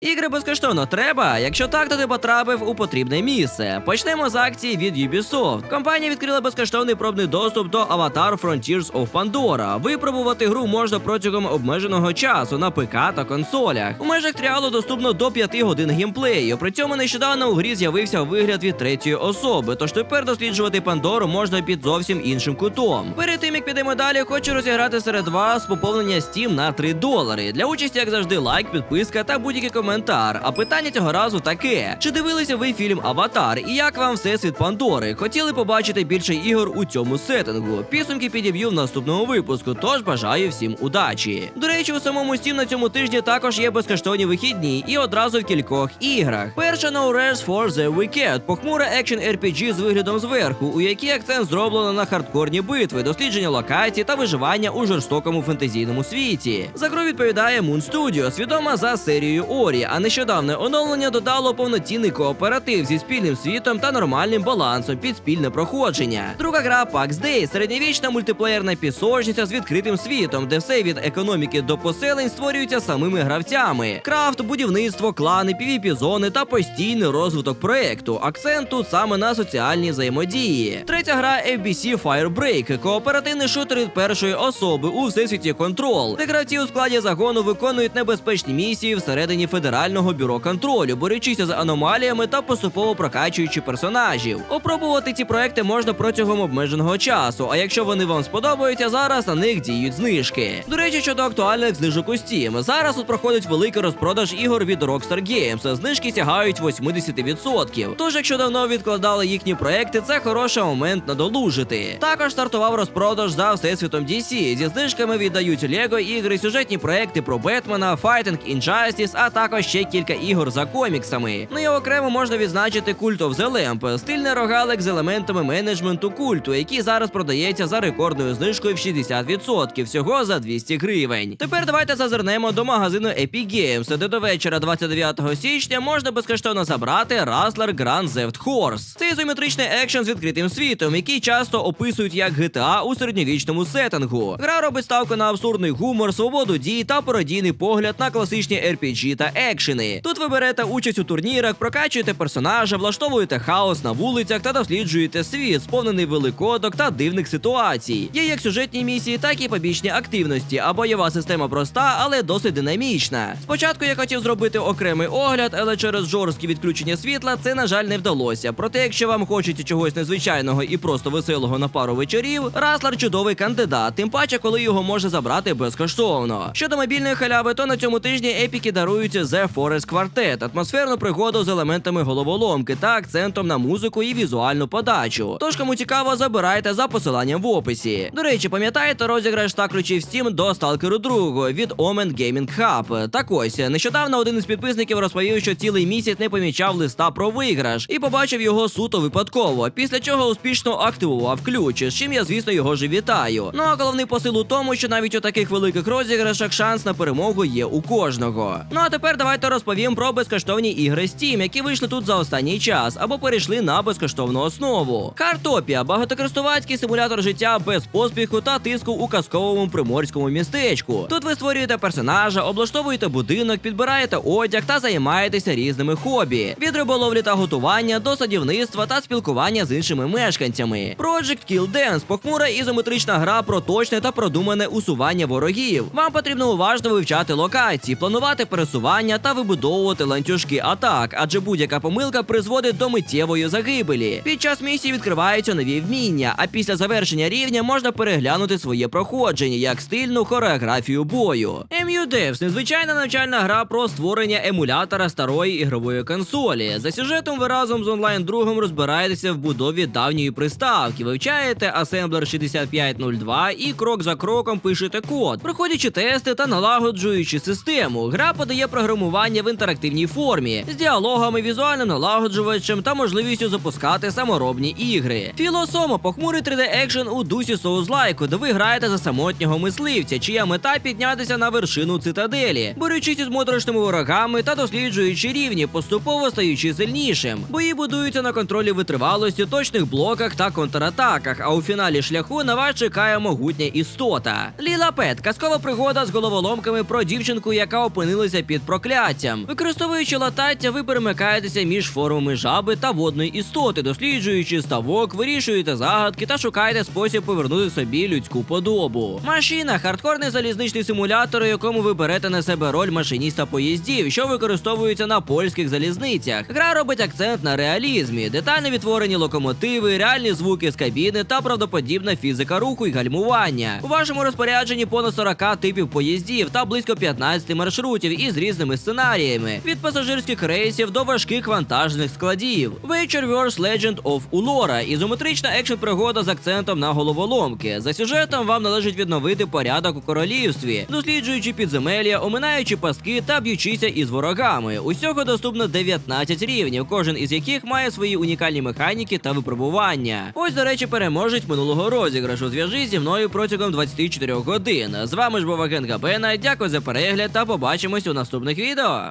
Ігри безкоштовно треба. Якщо так, то ти потрапив у потрібне місце. Почнемо з акції від Ubisoft. Компанія відкрила безкоштовний пробний доступ до Avatar Frontiers of Pandora. Випробувати гру можна протягом обмеженого часу на ПК та консолях. У межах тріалу доступно до 5 годин геймплею. При цьому нещодавно у грі з'явився вигляд від третьої особи. Тож тепер досліджувати Пандору можна під зовсім іншим кутом. Перед тим як підемо далі, хочу розіграти серед вас поповнення Steam на 3 долари. Для участі, як завжди, лайк, підписка та будь-який коментар. А питання цього разу таке: чи дивилися ви фільм Аватар? І як вам всесвіт Пандори? Хотіли побачити більше ігор у цьому сеттингу? Підсумки підіб'ю в наступному випуску. Тож бажаю всім удачі. До речі, у самому Steam на цьому тижні також є безкоштовні вихідні і одразу в кількох іграх. Перша No Rest for the Wicked – похмура екшен RPG з виглядом зверху, у якій акцент зроблено на хардкорні битви, дослідження локацій та виживання у жорстокому фентезійному світі. За гру відповідає Moon Studios, відома за серією Орі, а нещодавне оновлення додало повноцінний кооператив зі спільним світом та нормальним балансом під спільне проходження. Друга гра Pax Day – середньовічна мультиплеєрна пісочниця з відкритим світом, де все від економіки до поселень створюється самими гравцями. Крафт, будівництво, клани, pvp зони та постійний розвиток проекту. Акцент тут саме на соціальній взаємодії. Третя гра FBC Firebreak – кооперативний шутер від першої особи у всесвіті контрол, де гравці у складі загону виконують небезпечні місії всередині федерального бюро контролю, борючися з аномаліями та поступово прокачуючи персонажів. Опробувати ці проекти можна протягом обмеженого часу. А якщо вони вам сподобаються, зараз на них діють знижки. До речі, щодо актуальних знижок у Steam, зараз тут проходить великий розпродаж ігор від Rockstar Games. Знижки сягають 80%. Тож, якщо давно відкладали їхні проекти, це хороший момент надолужити. Також стартував розпродаж за всесвітом DC. Зі знижками віддають Lego ігри, сюжетні проекти про Бетмена, Fighting Injustice, а також ще кілька ігор за коміксами. Ну і окремо можна відзначити Cult of the Lamp, стильний рогалик з елементами менеджменту культу, який зараз продається за рекордною знижкою в 60%, всього за 200 гривень. Тепер давайте зазирнемо до магазину Epic Games, де до вечора 29 січня можна безкоштовно забрати Rustler Grand Theft Horse. Це ізометричний екшен з відкритим світом, який часто описують як GTA у середньовічному сеттингу. Гра робить ставку на абсурдний гумор, свободу дій та пародійний погляд на класичні RPG та екшени. Тут ви берете участь у турнірах, прокачуєте персонажа, влаштовуєте хаос на вулицях та досліджуєте світ, сповнений великодок та дивних ситуацій. Є як сюжетні місії, так і побічні активності, а бойова система проста, але досить динамічна. Спочатку я хотів зробити окремий огляд, але через жорсткі відключення світла це, на жаль, не вдалося. Проте, якщо вам хочеться чогось незвичайного і просто веселого на пару вечорів, Раслер чудовий кандидат, тим паче, коли його може забрати безкоштовно. Щодо мобільної халяви, то на цьому тижні епіки дарують The Forest Quartet, атмосферну пригоду з елементами головоломки та акцентом на музику і візуальну подачу. Тож, кому цікаво, забирайте за посиланням в описі. До речі, пам'ятаєте розіграш та ключів Steam до Stalker 2 від Omen Gaming Hub? Так ось, нещодавно один із підписників розповів, що цілий місяць не помічав листа про виграш і побачив його суто випадково. Після чого успішно активував ключ, з чим я, звісно, його ж вітаю. Ну а головний посил у тому, що навіть у таких великих розіграшах шанс на перемогу є у кожного. Ну а тепер давайте розповім про безкоштовні ігри Steam, які вийшли тут за останній час або перейшли на безкоштовну основу. Картопія багатокористувацький симулятор життя без поспіху та тиску у казковому приморському містечку. Тут ви створюєте персонажа, облаштовуєте будинок, підбираєте одяг та займаєтеся різними хобі. Від риболовлі та готування до садівництва та спілкування з іншими мешканцями. Project Kill Dance – похмура ізометрична гра про точне та продумане усування ворогів. Вам потрібно уважно вивчати локації, планувати пересування та вибудовувати ланцюжки атак, адже будь-яка помилка призводить до миттєвої загибелі. Під час місії відкриваються нові вміння, а після завершення рівня можна переглянути своє проходження як стильну хореографію бою. MU Devs – незвичайна навчальна гра про створення емулятора старої ігрової консолі. За сюжетом ви разом з онлайн другом розбираєтеся в будові давньої приставки, вивчаєте асемблер 6502 і крок за кроком пишете код, проходячи тести та налагоджуючи систему. Гра подає програмування в інтерактивній формі з діалогами, візуальним налагоджувачем та можливістю запускати саморобні ігри. Філосомо похмурий 3D екшен у дусі Souls-like, де ви граєте за самотнього мисливця, чия мета піднятися на вершину цитаделі, борючись із моторошними ворогами та досліджуючи рівні, поступово стаючи сильнішим. Бої будуються на контролі витривалості, точних блоках та контратаках. А у фіналі шляху на вас чекає могутня істота. Ліла Пет казкова пригода з головоломками про дівчинку, яка опинилася під проклянням. Прокляттям. Використовуючи латаття, ви перемикаєтеся між формами жаби та водної істоти, досліджуючи ставок, вирішуєте загадки та шукаєте спосіб повернути собі людську подобу. Машина хардкорний залізничний симулятор, у якому ви берете на себе роль машиніста поїздів, що використовуються на польських залізницях. Гра робить акцент на реалізмі, детально відтворені локомотиви, реальні звуки з кабіни та правдоподібна фізика руху і гальмування. У вашому розпорядженні понад 40 типів поїздів та близько 15 маршрутів із різними сценаріями від пасажирських рейсів до важких вантажних складів. Witcher Wars Legend of Ulora – ізометрична екшн пригода з акцентом на головоломки. За сюжетом вам належить відновити порядок у королівстві, досліджуючи підземелля, оминаючи пастки та б'ючися із ворогами. Усього доступно 19 рівнів, кожен із яких має свої унікальні механіки та випробування. Ось, до речі, переможець минулого розіграшу. Зв'яжись зі мною протягом 24 годин. З вами ж був агент Габена. Дякую за перегляд та побачимось у наступних відео.